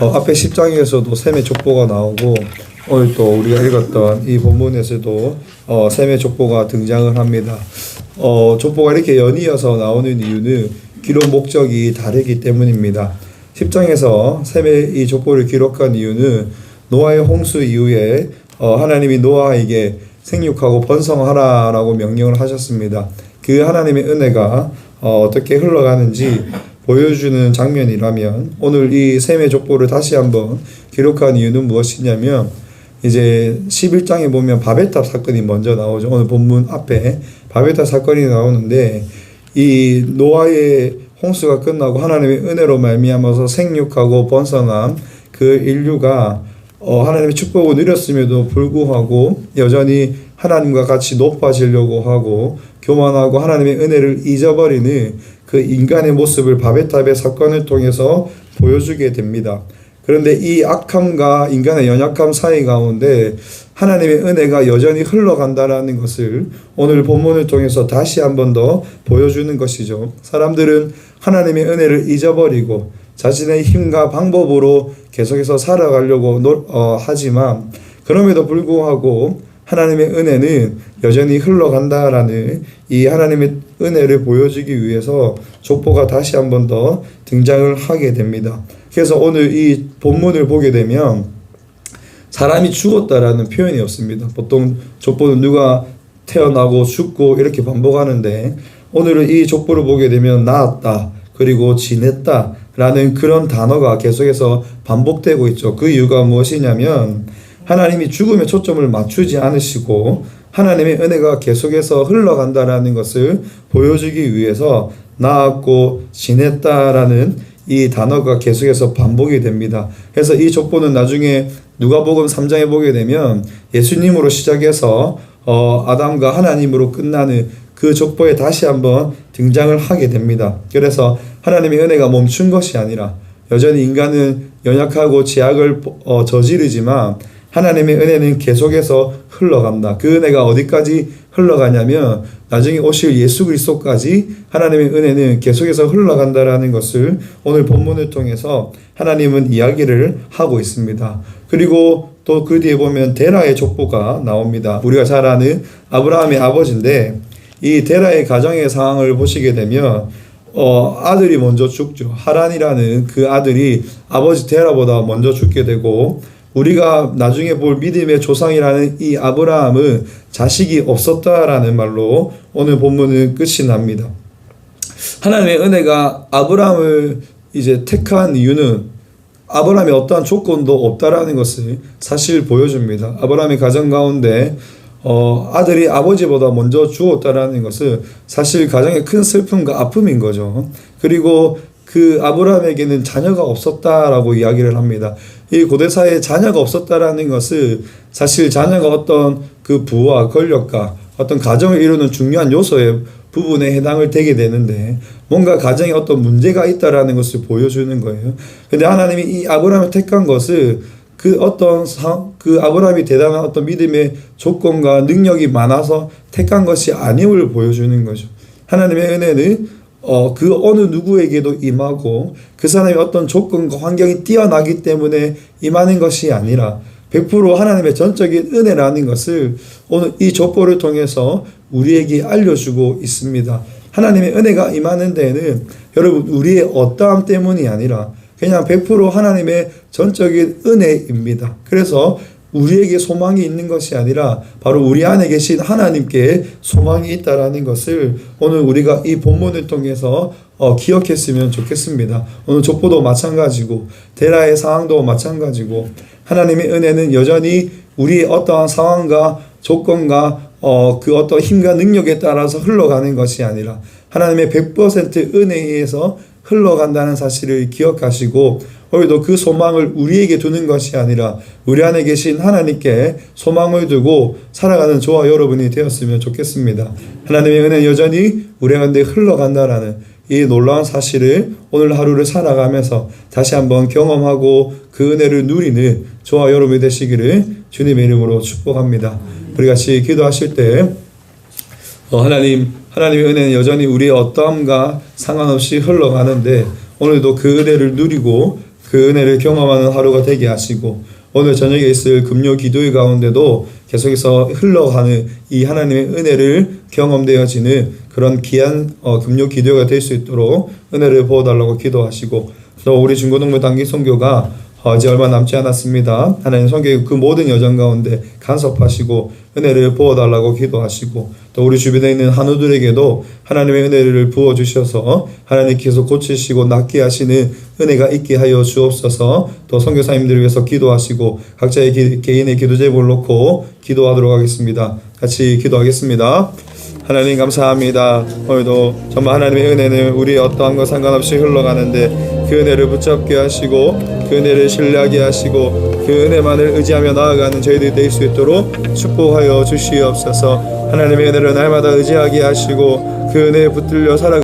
어, 앞에 10장에서도 셈의 족보가 나오고 오늘 또 우리가 읽었던 이 본문에서도 어, 셈의 족보가 등장을 합니다. 어, 족보가 이렇게 연이어서 나오는 이유는 기록 목적이 다르기 때문입니다. 10장에서 셈의 이 족보를 기록한 이유는 노아의 홍수 이후에 어, 하나님이 노아에게 생육하고 번성하라라고 명령을 하셨습니다. 그 하나님의 은혜가 어, 어떻게 흘러가는지 보여주는 장면이라면 오늘 이 셈의 족보를 다시 한번 기록한 이유는 무엇이냐면 이제 11장에 보면 바베탑 사건이 먼저 나오죠. 오늘 본문 앞에 바베탑 사건이 나오는데 이 노아의 홍수가 끝나고 하나님의 은혜로 말미암아서 생육하고 번성한 그 인류가 어, 하나님의 축복을 누렸음에도 불구하고 여전히 하나님과 같이 높아지려고 하고 교만하고 하나님의 은혜를 잊어버리는 그 인간의 모습을 바베탑의 사건을 통해서 보여주게 됩니다. 그런데 이 악함과 인간의 연약함 사이 가운데 하나님의 은혜가 여전히 흘러간다라는 것을 오늘 본문을 통해서 다시 한 번 더 보여주는 것이죠. 사람들은 하나님의 은혜를 잊어버리고 자신의 힘과 방법으로 계속해서 살아가려고 노, 어, 하지만 그럼에도 불구하고 하나님의 은혜는 여전히 흘러간다라는 이 하나님의 은혜를 보여주기 위해서 족보가 다시 한 번 더 등장을 하게 됩니다. 그래서 오늘 이 본문을 보게 되면 사람이 죽었다라는 표현이 없습니다. 보통 족보는 누가 태어나고 죽고 이렇게 반복하는데 오늘은 이 족보를 보게 되면 나았다 그리고 지냈다라는 그런 단어가 계속해서 반복되고 있죠. 그 이유가 무엇이냐면 하나님이 죽음에 초점을 맞추지 않으시고 하나님의 은혜가 계속해서 흘러간다라는 것을 보여주기 위해서 나았고 지냈다라는 이 단어가 계속해서 반복이 됩니다. 그래서 이 족보는 나중에 누가복음 3장에 보게 되면 예수님으로 시작해서 어, 아담과 하나님으로 끝나는 그 족보에 다시 한번 등장을 하게 됩니다. 그래서 하나님의 은혜가 멈춘 것이 아니라 여전히 인간은 연약하고 제약을 어, 저지르지만 하나님의 은혜는 계속해서 흘러간다. 그 은혜가 어디까지 흘러가냐면 나중에 오실 예수 그리스도까지 하나님의 은혜는 계속해서 흘러간다라는 것을 오늘 본문을 통해서 하나님은 이야기를 하고 있습니다. 그리고 또 그 뒤에 보면 데라의 족보가 나옵니다. 우리가 잘 아는 아브라함의 아버지인데 이 데라의 가정의 상황을 보시게 되면 어, 아들이 먼저 죽죠. 하란이라는 그 아들이 아버지 데라보다 먼저 죽게 되고 우리가 나중에 볼 믿음의 조상이라는 이 아브라함은 자식이 없었다라는 말로 오늘 본문은 끝이 납니다. 하나님의 은혜가 아브라함을 이제 택한 이유는 아브라함이 어떠한 조건도 없다라는 것을 사실 보여줍니다. 아브라함의 가정 가운데 어, 아들이 아버지보다 먼저 죽었다라는 것은 사실 가정의 큰 슬픔과 아픔인 거죠. 그리고 그 아브라함에게는 자녀가 없었다라고 이야기를 합니다. 이 고대사에 자녀가 없었다라는 것은 사실 자녀가 어떤 그 부와 권력과 어떤 가정을 이루는 중요한 요소의 부분에 해당을 되게 되는데 뭔가 가정에 어떤 문제가 있다라는 것을 보여주는 거예요. 근데 하나님이 이 아브라함을 택한 것은 그 어떤 상, 그 아브라함이 대단한 어떤 믿음의 조건과 능력이 많아서 택한 것이 아님을 보여주는 거죠. 하나님의 은혜는 어, 그 어느 누구에게도 임하고 그 사람의 어떤 조건과 환경이 뛰어나기 때문에 임하는 것이 아니라 100% 하나님의 전적인 은혜라는 것을 오늘 이 족보를 통해서 우리에게 알려주고 있습니다. 하나님의 은혜가 임하는 데에는 여러분 우리의 어떠함 때문이 아니라 그냥 100% 하나님의 전적인 은혜입니다. 그래서 우리에게 소망이 있는 것이 아니라 바로 우리 안에 계신 하나님께 소망이 있다라는 것을 오늘 우리가 이 본문을 통해서 어, 기억했으면 좋겠습니다. 오늘 족보도 마찬가지고 데라의 상황도 마찬가지고 하나님의 은혜는 여전히 우리의 어떠한 상황과 조건과 어, 그 어떤 힘과 능력에 따라서 흘러가는 것이 아니라 하나님의 100% 은혜에 의해서 흘러간다는 사실을 기억하시고 오늘도 그 소망을 우리에게 두는 것이 아니라 우리 안에 계신 하나님께 소망을 두고 살아가는 저와 여러분이 되었으면 좋겠습니다. 하나님의 은혜 여전히 우리 가운데 흘러간다라는 이 놀라운 사실을 오늘 하루를 살아가면서 다시 한번 경험하고 그 은혜를 누리는 저와 여러분이 되시기를 주님의 이름으로 축복합니다. 우리 같이 기도하실 때 어, 하나님, 하나님의 은혜는 여전히 우리의 어떠함과 상관없이 흘러가는데 오늘도 그 은혜를 누리고 그 은혜를 경험하는 하루가 되게 하시고 오늘 저녁에 있을 금요 기도회 가운데도 계속해서 흘러가는 이 하나님의 은혜를 경험되어지는 그런 귀한 어, 금요 기도가 될 수 있도록 은혜를 부어달라고 기도하시고 또 우리 중고등부 단기 선교가 어, 이제 얼마 남지 않았습니다. 하나님 성교의 그 모든 여정 가운데 간섭하시고 은혜를 부어달라고 기도하시고 또 우리 주변에 있는 한우들에게도 하나님의 은혜를 부어 주셔서 하나님께서 고치시고 낫게 하시는 은혜가 있게 하여 주옵소서. 또 선교사님들을 위해서 기도하시고 각자의 기- 개인의 기도 제목을 놓고 기도하도록 하겠습니다. 같이 기도하겠습니다. 하나님 감사합니다. 오늘도 정말 하나님의 은혜는 우리 어떠한 것 상관없이 흘러가는데 그 은혜를 붙잡게 하시고 그 은혜를 신뢰하게 하시고 그 은혜만을 의지하며 나아가는 저희들이 될 수 있도록 축복하여 주시옵소서. 하나님의 은혜를 날마다 의지하게 하시고 그 은혜에 붙들려 살아